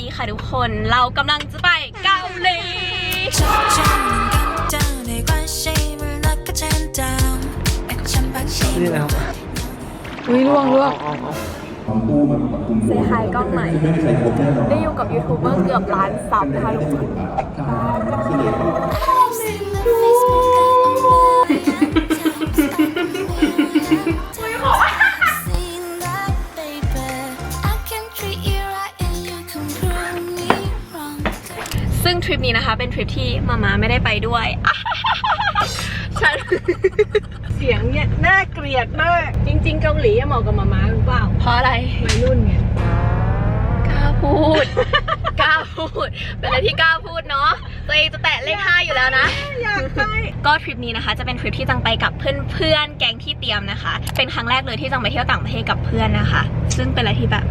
ดีค่ะทุกคน เรากำลังจะไปเกาหลีนี่นะครับอุ้ยล่วงล่วงเซฮายกล้องใหม่ ได้อยู่กับยูทูบเบอร์เกือบล้านซับค่ะทุกคน ทริปนี้นะคะ เป็นทริปที่มาม่าไม่ได้ไปด้วยฉันเสียงเนี่ยน่าเกลียดมาก จริง ๆ เกาหลีอะเหมาะกับมาม่าหรือเปล่าเพราะอะไรวัยรุ่นไงกล้าพูดกล้าพูด เป็นอะไรที่กล้าพูดเนาะตัวเองจะแตะเลขห้าอยู่แล้วนะ อยากไปก็ทริปนี้นะคะ จะเป็นทริปที่จังไปกับเพื่อนๆแก๊งที่เตรียมนะคะ เป็นครั้งแรกเลยที่จังไปเที่ยวต่างประเทศกับเพื่อนนะคะ ซึ่งเป็นอะไรที่แบบ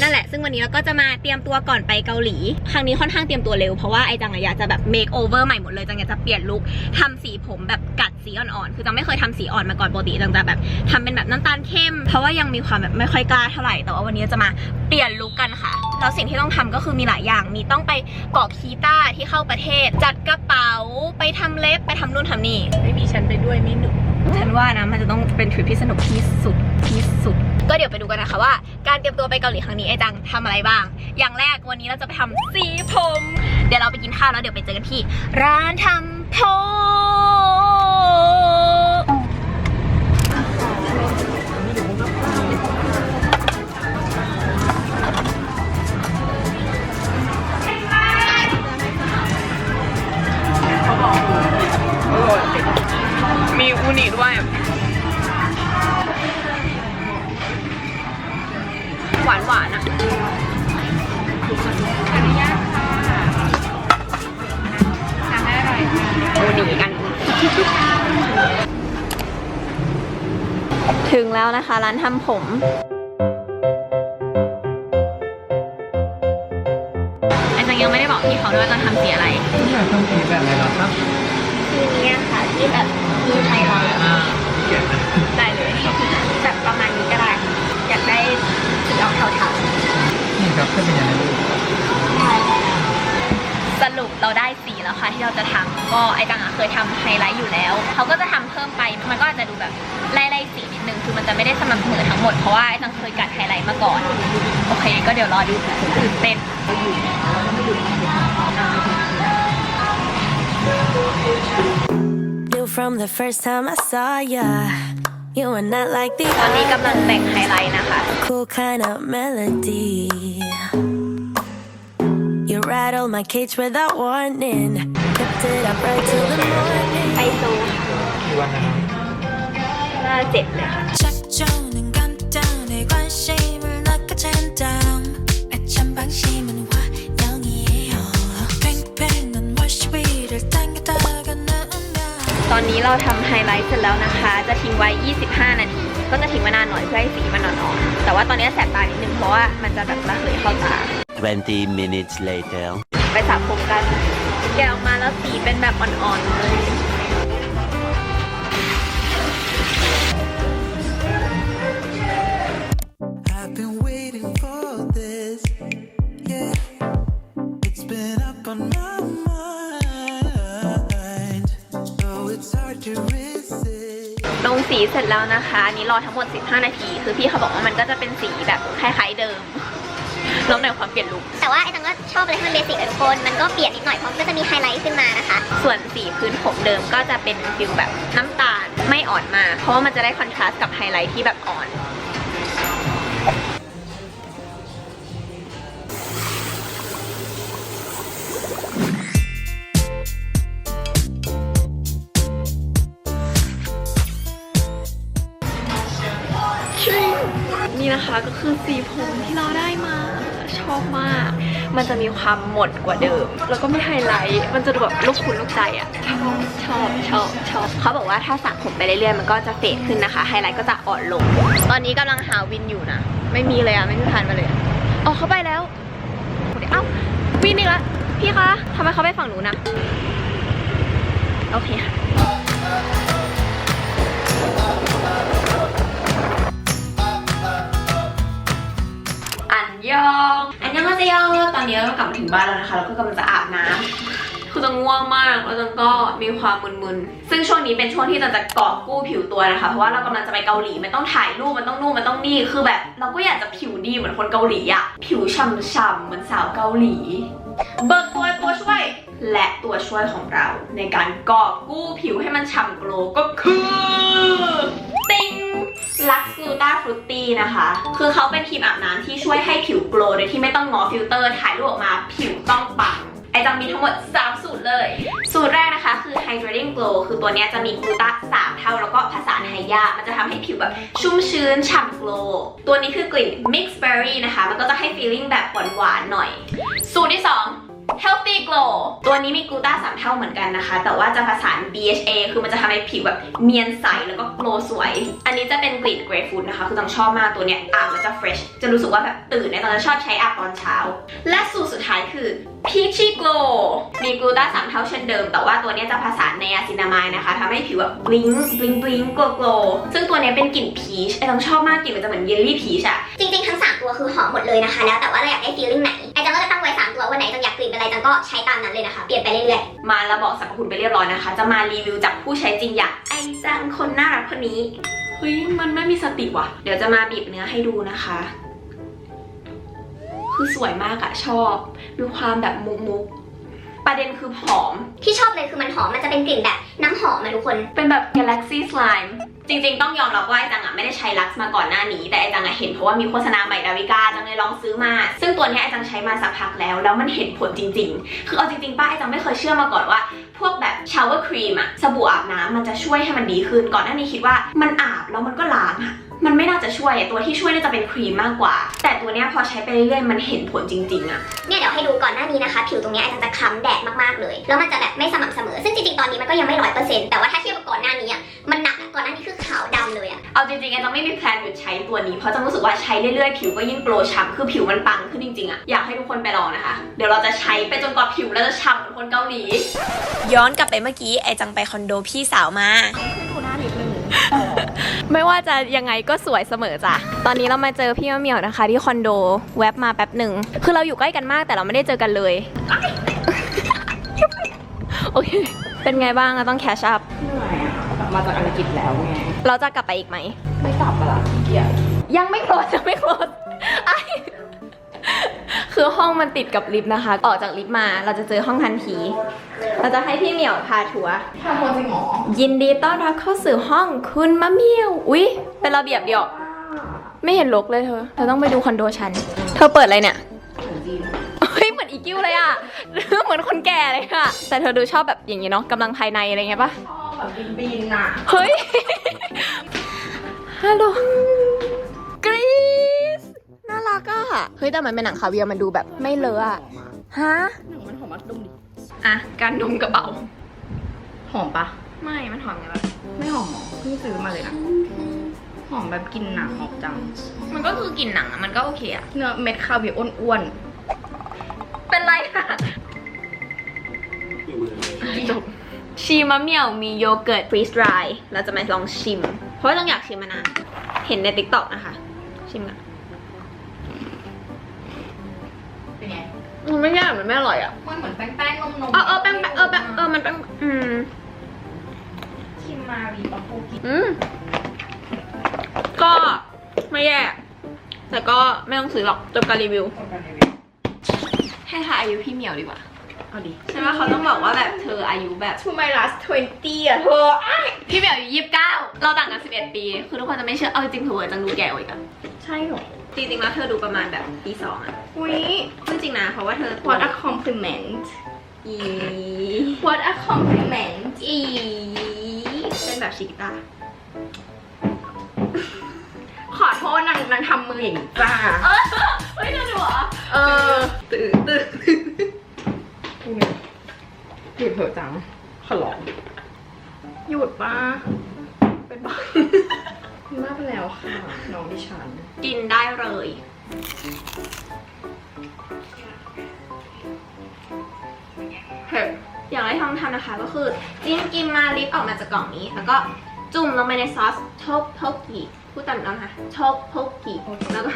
นั่นแหละ ซึ่งวันนี้เราก็จะมาเตรียมตัวก่อนไปเกาหลี ครั้งนี้ค่อนข้างเตรียมตัวเร็ว เพราะว่าไอจังอะอยากจะแบบ make over ใหม่หมดเลยจังอยากจะเปลี่ยนลุคทำสีผมแบบกัดสีอ่อนๆ คือจังไม่เคยทำสีอ่อนมาก่อนปกติจังจะแบบทำเป็นแบบน้ำตาลเข้ม เพราะว่ายังมีความแบบไม่ค่อยกล้าเท่าไหร่ แต่ว่าวันนี้จะมาเปลี่ยนลุคกันค่ะแล้วสิ่งที่ต้องทำก็คือมีหลายอย่าง มีต้องไปเกาะคีต้าที่เข้าประเทศ จัดกระเป๋า ไปทำเล็บ ไปทำนู่นทำนี่ ไม่มีฉันไปด้วยไม่หนุกฉันว่านะมันจะต้องเป็นทริปที่สนุกที่สุดที่สุด ก็เดี๋ยวไปดูกันนะคะว่า การเตรียมตัวไปเกาหลีครั้งนี้ไอจังทำอะไรบ้าง อย่างแรกวันนี้เราจะไปทำสีผม เดี๋ยวเราไปกินข้าวแล้วเดี๋ยวไปเจอกันที่ ร้านทำผม ร้านทำผม ก็เดี๋ยวรอดูตื่นเต้น Knew from the first time I saw ya. You were not like the ตอนนี้กำลังแต่งไฮไลท์นะคะ cool kind of melody. You rattled my cage without warning. Kept it up right till the ไป morning. โซ กี่วันนะครับ หน้าเจ็ดเลยค่ะ 작전 ตอนนี้เราทำไฮไลท์เสร็จแล้วนะคะ จะทิ้งไว้ 25 นาที ก็จะทิ้งไว้นานหน่อยเพื่อให้สีมันอ่อนๆ แต่ว่าตอนนี้แสบตานิดนึงเพราะว่ามันจะแบบระเหยเข้าตา 20 minutes later. ไปสระผมกัน แกะออกมาแล้วสีเป็นแบบอ่อนๆเลย เสร็จแล้วนะคะ อันนี้รอทั้งหมด 15 นาที คือพี่เขาบอกว่ามันก็จะเป็นสีแบบคล้ายๆเดิมลองในความเปลี่ยนลุคแต่ว่าไอ้ตังก็ชอบอะไรที่มันเบสิกอะทุกคน มันก็เปลี่ยนนิดหน่อยเพราะมันก็จะมีไฮไลท์ขึ้นมานะคะ ส่วนสีพื้นผมเดิมก็จะเป็นฟิลแบบน้ำตาลไม่อ่อนมากเพราะว่ามันจะได้คอนทราสต์กับไฮไลท์ที่แบบอ่อน คือสีผมที่เราได้มาชอบมาก มันจะมีความหมดกว่าเดิม แล้วก็ไม่ไฮไลท์ มันจะดูแบบลูกคุณลูกใจอะชอบชอบชอบชอบเขาบอกว่าถ้าสระผมไปเรื่อยๆ มันก็จะเฟดขึ้นนะคะ ไฮไลท์ก็จะอ่อนลง ตอนนี้กำลังหาวินอยู่นะ ไม่มีเลยอะไม่มีผ่านมาเลยอะอ๋อเขาไปแล้วเอ้าวินอีกแล้วพี่คะทำไมเขาไปฝั่งหนูนะโอเคค่ะ อันยองมาเซโยตอนนี้เรากลับมาถึงบ้านแล้วนะคะแล้วก็กำลังจะอาบน้ำคือจะง่วงมากแล้วจังก็มีความมึนๆซึ่งช่วงนี้เป็นช่วงที่จังจะกอบกู้ผิวตัวนะคะ เพราะว่าเรากำลังจะไปเกาหลีมันต้องถ่ายรูปมันต้องนู่นมันต้องนี่คือแบบ เราก็อยากจะผิวดีเหมือนคนเกาหลีอะผิวฉ่ำๆเหมือนสาวเกาหลี เบิกตัวตัวช่วย และตัวช่วยของเราในการกอบกู้ผิวให้มันฉ่ำโกลว์ก็คือ ติงลักซ์นูต้าฟรุตตี้นะคะ คือเขาเป็นครีมอาบน้ำที่ช่วยให้ผิวโกลว์โดยที่ไม่ต้องงอฟิลเตอร์ถ่ายรูปออกมาผิวต้องปังไอจังมีทั้งหมด 3 สูตรเลย สูตรแรกนะคะคือ Hydrating Glow คือตัวนี้จะมีกลูตา3 เท่าแล้วก็ผสานไฮยา มันจะทำให้ผิวแบบชุ่มชื้นฉ่ำโกลว์ตัวนี้คือกลิ่น Mix Berry นะคะ มันก็จะให้ feeling แบบหวานๆหน่อย สูตรที่ 2 Healthy Glow ตัวนี้มีกลูตา3เท่าเหมือนกันนะคะ แต่ว่าจะผสาน BHA คือมันจะทำให้ผิวแบบเนียนใสแล้วก็โกลสวย อันนี้จะเป็นกลิ่น Grapefruit นะคะ คือต้องชอบมากตัวเนี้ยอาบแล้วจะ fresh จะรู้สึกว่าแบบตื่นในตอนจะชอบใช้อาบตอนเช้า และสูตรสุดท้ายคือ Peachy Glow มีกลูตา3เท่าเช่นเดิม แต่ว่าตัวนี้จะผสานไนอาซินามายนะคะทำให้ผิวแบบ bling bling bling glow glow ซึ่งตัวนี้เป็นกลิ่นพีชไอ้ต้องชอบมากกลิ่นมันจะเหมือนเยลลี่พีชอะจริงๆทั้ง3ตัวคือหอมหมดเลยนะคะ แล้วแต่ว่าเราอยากได้ feeling ไหน ว้3ตัววันไหนจังอยากกลิ่นอะไรจังก็ใช้ตามนั้นเลยนะคะ เปลี่ยนไปเรื่อยมาแล้วบอกสรรพคุณไปเรียบร้อยนะคะ จะมารีวิวจากผู้ใช้จริงอย่างไอจังคนน่ารักคนนี้ เฮ้ยมันไม่มีสติว่ะ เดี๋ยวจะมาบีบเนื้อให้ดูนะคะ คือสวยมากอะชอบ มีความแบบมุกมุกๆประเด็นคือผอมๆที่ชอบเลยคือมันหอม มันจะเป็นกลิ่นแบบน้ำหอมอะทุกคน เป็นแบบ Galaxy Slime จริงๆต้องยอมรับว่าไอจังอะไม่ได้ใช้ลักซ์มาก่อนหน้านี้ แต่ไอจังอะเห็นเพราะว่ามีโฆษณาใหม่ดาวิกาจังเลยลองซื้อมา ซึ่งตัวนี้ไอจังใช้มาสักพักแล้วแล้วมันเห็นผลจริง ๆ คือเอาจริงๆป้าไอจังไม่เคยเชื่อมาก่อนว่าพวกแบบชาวเวอร์ครีมอะสบู่อาบน้ำมันจะช่วยให้มันดีขึ้นก่อนหน้านี้คิดว่ามันอาบแล้วมันก็ล้างอะ มันไม่น่าจะช่วยอะตัวที่ช่วยน่าจะเป็นครีมมากกว่า แต่ตัวเนี้ยพอใช้ไปเรื่อยๆมันเห็นผลจริงๆอะเนี่ยเดี๋ยวให้ดูก่อนหน้านี้นะคะ ผิวตรงเนี้ยไอจังจะคล้ำแดดมากๆเลย แล้วมันจะแบบไม่สม่ำเสมอ ซึ่งจริงๆตอนนี้มันก็ยังไม่ร้อยเปอร์เซ็นต์แต่ว่าถ้าเทียบกับก่อนหน้านี้อะมันหนักอะก่อนหน้านี้คือขาวดำเลยอะเอาจริงๆไอจังไม่มีแพลนหยุดใช้ตัวนี้เพราะจังรู้สึกว่าใช้เรื่อยๆผิวก็ยิ่งโกลว์ฉ่ำคือผิวมันปังขึ้นจริงๆอะอยากให้ทุกคนไปลองนะคะ เดี๋ยวเราจะใช้ไปจนกว่าผิวเราจะฉ่ำเหมือนคนเกาหลีย้อนกลับไปเมื่อกี้ไอจังไปคอนโดพี่สาวมา ไม่ว่าจะยังไงก็สวยเสมอจ้ะ ตอนนี้เรามาเจอพี่มะเหมียวนะคะ ที่คอนโดแวบมาแป๊บหนึ่ง คือเราอยู่ใกล้กันมากแต่เราไม่ได้เจอกันเลย โอเค เป็นไงบ้างอะต้องแคชอัพ เหนื่อยอะกลับมาจากอังกฤษแล้วไง เราจะกลับไปอีกไหม ไม่กลับละเกียดยังไม่โคลดยังไม่โคลดไอ้ คือห้องมันติดกับลิฟต์นะคะ ออกจากลิฟต์มาเราจะเจอห้องทันที เราจะให้พี่เหมียวพาทัวร์ทำโมจริงเหรอ ยินดีต้อนรับเข้าสู่ห้องคุณมะเหมียว อุ๊ย เป็นระเบียบเดียวไม่เห็นลกเลยเธอ เธอต้องไปดูคอนโดฉัน เธอเปิดอะไรเนี่ยเฮ้ยเหมือนอีกิ้วเลยอะเหมือนคนแก่เลยอะแต่เธอดูชอบแบบอย่างนี้เนาะกำลังภายในอะไรเงี้ยปะชอบแบบบินบินๆอะเฮ้ย ฮัลโหลกรีซน่า รักอะเฮ้ยแต่มันเป็นหนังคาเวียร์มันดูแบบไม่เลอะอะฮะ หนังมันหอมมากดมดิ อะ การดมกระเป๋า หอมปะ ไม่ มันหอมไงวะไม่หอมหรอเพิ่งซื้อมาเลยนะหอมแบบกลินหนังออกจัง มันก็คือกลิ่นหนังอะมันก็โอเคอะเนื้อเม็ดคาเวียร์อ้วนเป็นไรค่ะจบ ชีมะเหมี่ยวมีโยเกิร์ตฟรีสดรายเราจะมาลองชิม เพราะว่าต้องอยากชิมมานาน เห็นในติ๊กต็อกนะคะ ชิมกัน มันไม่แย่มันไม่อร่อยอะมันเหมือนแป้งแป้งนมนมเออเออแป้งแป้งเออแป้งเออมันแป้งอืมชิมมารีปะปูกินอืมก็ไม่แย่แต่ก็ไม่ต้องซื้อหรอกจบการรีวิว ให้ทายอายุพี่เหมียวดีกว่าเอาดิใช่ไหมเขาต้องบอกว่าแบบเธออายุแบบ To my last twenty อะเธออ้ายพี่เหมียวอายุยี่สิบเก้าเราต่างกันสิบเอ็ดปี คือทุกคนจะไม่เชื่อเอาจริงๆเธอจังดูแก่กว่าอีกอะใช่เหรอ จริงๆแล้วเธอดูประมาณแบบปีสองอะอุ้ย พูดจริงนะเพราะว่าเธอ What a compliment อี What a compliment อีเป็นแบบชิกิต้าขอโทษนางนางทำมืออย่างนี้จ้าเฮ้ยเธอดูเหรอเออตื่นตื่นหยุดเถอะจังขอร้องหยุดป้าเป็นบ้า มากไปแล้วค่ะน้องดิฉัน กินได้เลยเผ็ดอย่างไรทองทำนะคะก็คือ จิ้มกินมาลิปออกมาจากกล่องนี้ แล้วก็จุ่มลงไปในซอสโทกโทกิพูดตามน้ำค่ะโทกโทกิแล้วก็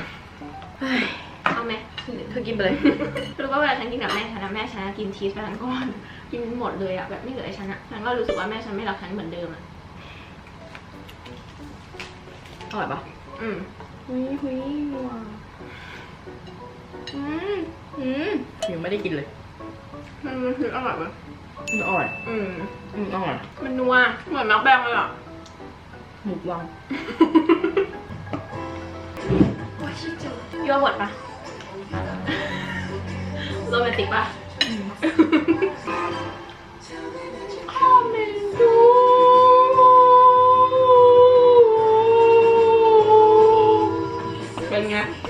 เฮ้ยเอาไหมเธอกินไปเลยรู้ว่าเวลาฉันกินกับแม่ฉันนะแม่ฉันนะกินชีสไปทั้งก้อน กินหมดเลยอะแบบไม่เหลือไอ้ฉันอะฉันก็รู้สึกว่าแม่ฉันไม่รักฉันเหมือนเดิมอะ ร่อยปะอืมหุยหุยนัวอืมอืมยังไม่ได้กินเลยมันมันคืออร่อยปะมันอร่อย อืมอืมอร่อย มันนัวเหมือนมักแบงเลยอะหมูวังยั่วบดปะโรแมนติกปะ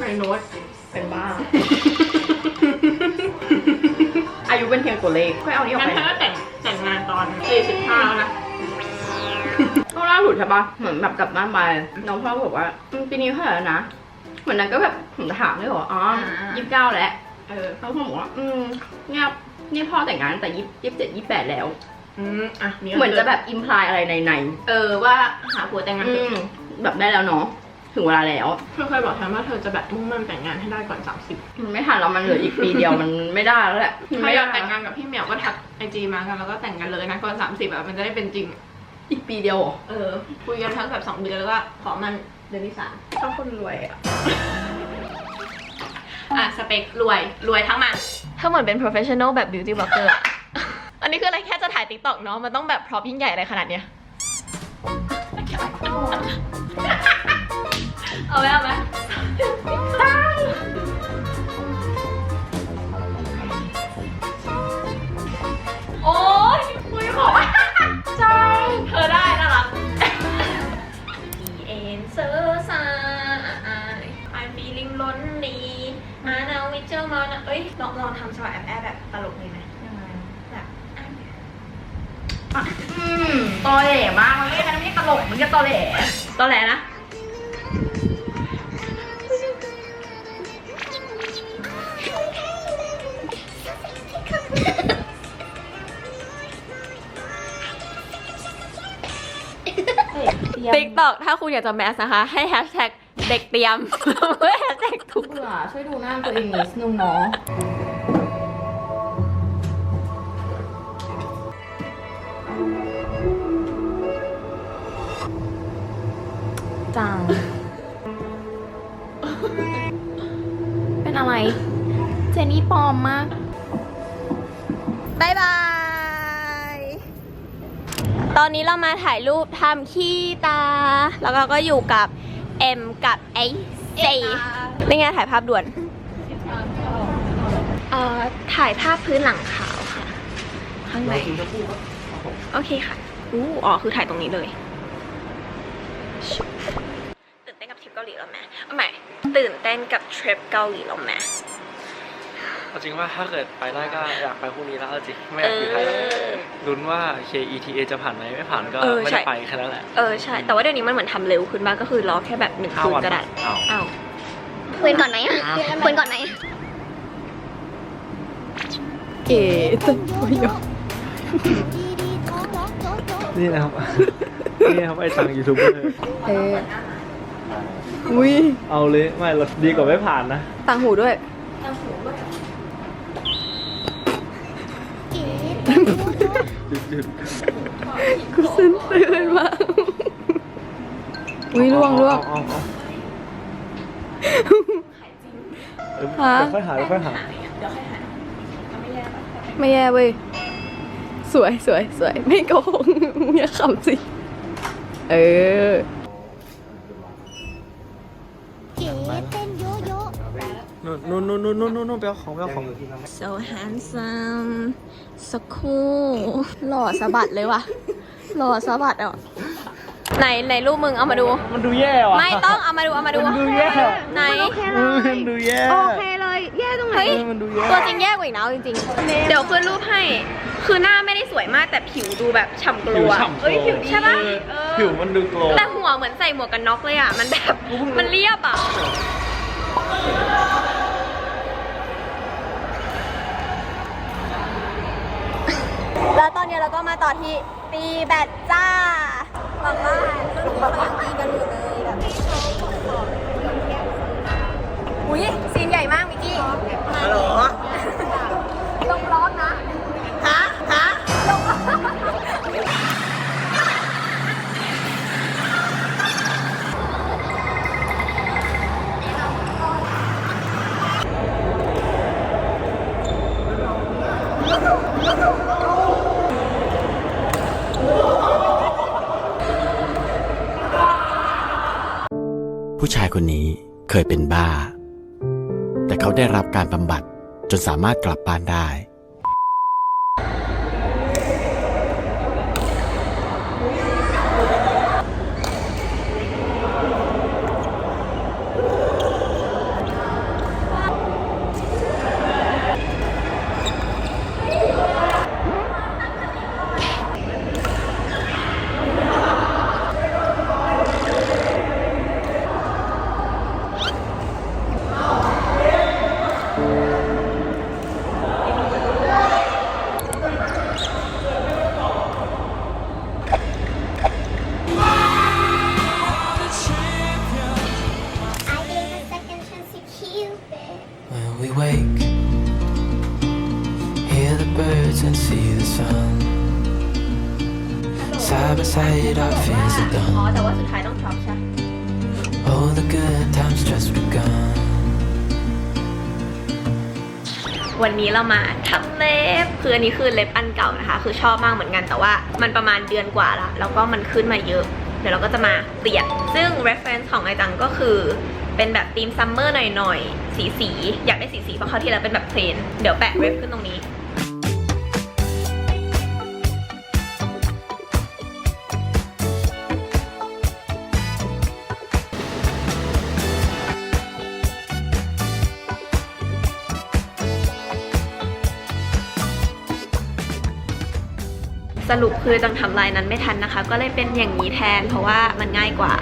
เป็นไงไฮโน้ตเป็นบ้า อายุเป็นเพียงตัวเลขค่อยเอานี้ออกงั้นไปเธอก็แต่งแต่งงานตอนสี่สิบห้าแล้วนะก็ล่าสุดใช่ปะเหมือนแบบกลับบ้านไปน้องพ่อบอกว่าอืมปีนี้เท่าไหร่แล้วนะเหมือนนั้นก็แบบผมถามเลยบอกว่าอ๋อยี่สิบเก้าแล้วเออเขาบอกว่าอืมเนี่ยนี่พ่อแต่งงานตั้งแต่ยี่สิบเจ็ดยี่สิบแปดแล้ว อืมอะเหมือนจะแบบอิมพลายอะไรในในเออว่าหาผัวแต่งงานอืเถมอะแบบได้แล้วเนาะ ถึงเวลาแล้วเธอเคยบอกฉันว่าเธอจะแบบมุ่งมั่นแต่งงานให้ได้ก่อนสามสิบมันไม่ทันแล้วมันเหลืออีกปีเดียวมันไม่ได้แล้วแหละมันถ้าไม่อยาได้กแต่งงานกับพี่เหมียวก็ทักไอจีมากันแล้วก็แต่งกันเลยนะก่อนสามสิบอะมันจะได้เป็นจริง อีกปีเดียวเหรอเออ คุยกันทั้งแบบสองเดือนแล้วก็ขอมันเดือนที่สามถ้าคนรวยอะอะสเปครวยรวยทั้งมันถ้าเหมือนเป็น professional แบบ beauty blogger อะอันนี้คืออะไรแค่จะถ่าย TikTok เนาะมันต้องแบบพร็อพยิ่งใหญ่อะไรขนาดเนี้ย เอาไหมเอาไหมโอ๊ยคุยของใจ เธอได้น่ารักเอ็นเซอร์ซา I'm feeling lonely มานาวิเจอร์มานะเอ้ยลองลองทำสวายแอบแอบแบบตลกเลยไหมแบบอืมตอแหลมากมันไม่ใช่ไม่ใช่ตลกมันจะตอแหลตอแรกนะ ติ๊กตอกถ้าคุณอยากจะแมสนะคะ ให้แฮชแท็กเด็กเตรียมไม่แฮชแท็กทุก เบื่อช่วยดูหน้าตัวเองนิดนึงเนาะจัง เป็นอะไร เจนี่ปลอมมากบายบาย ตอนนี้เรามาถ่ายรูปทำขี้ตา แล้วก็ก็อยู่กับเอ็มกับไอเซนี่ไงถ่ายภาพด่วนเอ่อถ่ายภาพพื้นหลังขาวค่ะ ข้างในโอเคค่ะอู้อ๋อคือถ่ายตรงนี้เลยตื่นเต้นกับทริปเกาหลีแล้วไหมเอาใหม่ตื่นเต้นกับทริปเกาหลีแล้วไหม เอาจริงว่าถ้าเกิดไปได้ก็อยากไปพรุ่งนี้แล้วเอาจริงไม่อยากอยู่ไทยแล้วเออลุ้นว่า KETA จะผ่านไหมไม่ผ่านก็เออไม่ใช่ได้ไปแค่นั้นแหละเออใช่แต่ว่าเดี๋ยวนี้มันเหมือนทำเร็วขึ้นมากก็คือรอแค่แบบหนึ่งห้าคืนวันก็ได้อ้าวอ้าวคุยก่อนไหมอะคุยก่อนไหมเก๋ตึงนี่นะครับนี่นะครับไอ้ตังยูทูบเบอร์เอออุ้ยเอาเลยไม่เราดีกว่าไม่ผ่านนะต่างหูด้วยหยุด กูซึ้งตื่นมากอุ้ยล่วงล่วงเอาเอาเอาเออฮะเดี๋ยวค่อยหาเดี๋ยวค่อยหา ไม่แย่เว้ย สวยสวยสวย ไม่โกงอย่าขำสิ เออ นู่นนู่นนู่นนู่นนู่นนู่นไปเอาของไปเอาของ so handsome so cool หล่อสะบัดเลยว่ะหล่อสะบัดอะไหนไหนรูปมึงเอามาดู มันดูแย่ว่ะ ไม่ต้องเอามาดูเอามาดูมันดูแย่ไหนเออมันดูแย่โอเคเลยแย่ตรงไหนเออมันดูแย่ตัวจริงแย่กว่าอีกนะเอาจริงๆ เดี๋ยวขึ้นรูปให้คือหน้าไม่ได้สวยมากแต่ผิวดูแบบฉ่ำกผิลัววฉ่ำโกเอ้ยผิวดีใช่ปะเออเออผิวมันดูโกลว์แต่หัวเหมือนใส่หมวกกันน็อกเลยอะ มันแบบมันเรียบอะ แล้วตอนนี้เราก็มาต่อที่ตีแบตจ้าหวังว่าเพื่อนๆเขายังตีกันอยู่เลยแบบอุ้ยซีนใหญ่มากมิกกี้ฮัลโหลล เคยเป็นบ้า แต่เขาได้รับการบำบัดจนสามารถกลับบ้านได้ Side by side, our fears are อ๋อ done. แต่ว่าสุดท้ายต้องช็อปใช่ All the good times just begun. วันนี้เรามาทำเล็บ คืออันนี้คือเล็บอันเก่านะคะ คือชอบมากเหมือนกันแต่ว่ามันประมาณเดือนกว่าละแล้วก็มันขึ้นมาเยอะ เดี๋ยวเราก็จะมาเปลี่ยน ซึ่ง reference ของไอจังก็คือเป็นแบบธีมซัมเมอร์หน่อยๆ สีสีๆอยากได้สีสีๆเพราะเขาวที่แล้วเป็นแบบเพลน เดี๋ยวแปะเว็บขึ้นตรงนี้ สรุปคือจังทำลายนั้นไม่ทันนะคะ ก็เลยเป็นอย่างนี้แทนเพราะว่ามันง่ายกว่า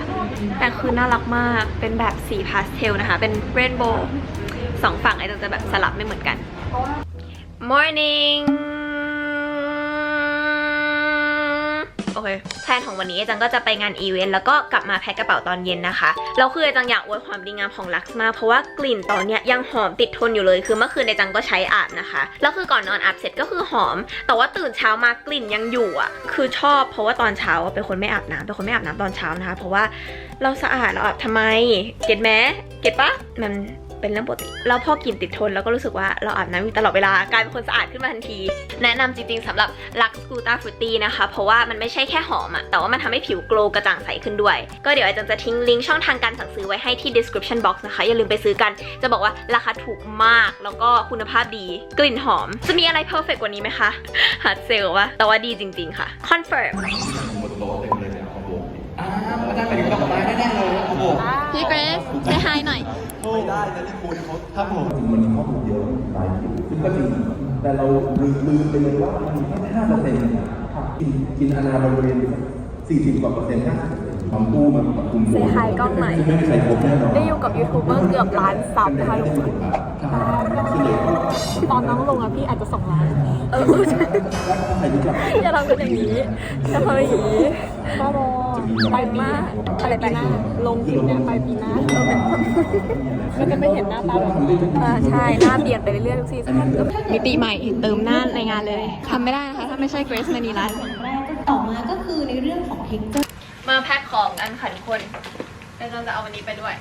แต่คือน่ารักมากเป็นแบบสีพาสเทลนะคะ เป็นเรนโบว์สองฝั่งไอ้จังจะแบบสลับไม่เหมือนกัน morning เคแพลนของวันนี้อ้จังก็จะไปงานอีเวนต์แล้วก็กลับมาแพ็คกระเป๋าตอนเย็นนะคะแล้วคืออ้จังอยากอวยความดีงามของลักซ์มากเพราะว่ากลิ่นตอนเนี้ยยังหอมติดทนอยู่เลยคือเมื่อคืนอ้จังก็ใช้อาบนะคะแล้วคือก่อนนอนอาบเสร็จก็คือหอม แต่ว่าตื่นเช้ามากลิ่นยังอยู่อะ คือชอบเพราะว่าตอนเช้าอะเป็นคนไม่อาบน้ำเป็นคนไม่อาบน้ำตอนเช้านะคะ เพราะว่าเราสะอาดเราอาบทำไม เก็ตไหมเก็ตปะมัน เป็นเรื่องปกติแล้วพอกลิ่นติดทนแล้วก็รู้สึกว่าเราอาบน้ำอยู่ตลอดเวลากลายเป็นคนสะอาดขึ้นมาทันที แนะนำจริงๆสำหรับ Lux Gluta Fruity นะคะ เพราะว่ามันไม่ใช่แค่หอมอะแต่ว่ามันทำให้ผิวโกลกระจ่างใสขึ้นด้วย ก็เดี๋ยวอาจารย์จะทิ้งลิงก์ช่องทางการสั่งซื้อไว้ให้ที่ description box นะคะ อย่าลืมไปซื้อกัน จะบอกว่าราคาถูกมากแล้วก็คุณภาพดี กลิ่นหอม จะมีอะไร perfect กว่านี้ไหมคะฮัดเซลวะแต่ว่าดีจริง ๆค่ะ confirm พี่เกรซ say hi หน่อยครับผมมันมีข้อมูลเยอะหลายผิวซึ่งก็จริง แต่เราลืมลืมไปเลยว่ามันมีแค่ห้าเปอร์เซ็นต์กินกินอนาบริเวณสี่สิบกว่าเปอร์เซ็นต์ห้าสิบเปอร์เซ็นต์ความกู้มันกับคุมโบเซฮายกล้องหน่อยซึ่งไม่มีใครพบแน่นอนได้อยู่กับยูทูบเบอร์เกือบล้านซับนะคะทุกคนตอนน้องลงอะพี่อาจจะสองล้านเออใครรู้จักอย่าทำกันอย่างนี้อย่าทำอย่างนี้บ้าบอ ไปมากอะไรไปหน้าลงคลิปเนี่ยไปปีหน้าก็จะไม่เห็นหน้าตาแบบนี้อ่าใช่หน้าเปลี่ยนไปเรื่อยๆทุกซีซั่นมิติใหม่เติมหน้าในงานเลยทำไม่ได้นะคะถ้าไม่ใช่เกรซมณีรัตน์ต่อมาก็คือในเรื่องของเทคเจอร์มาแพ็คของกันค่ะทุกคนเราจะเอาวันนี้ไปด้วย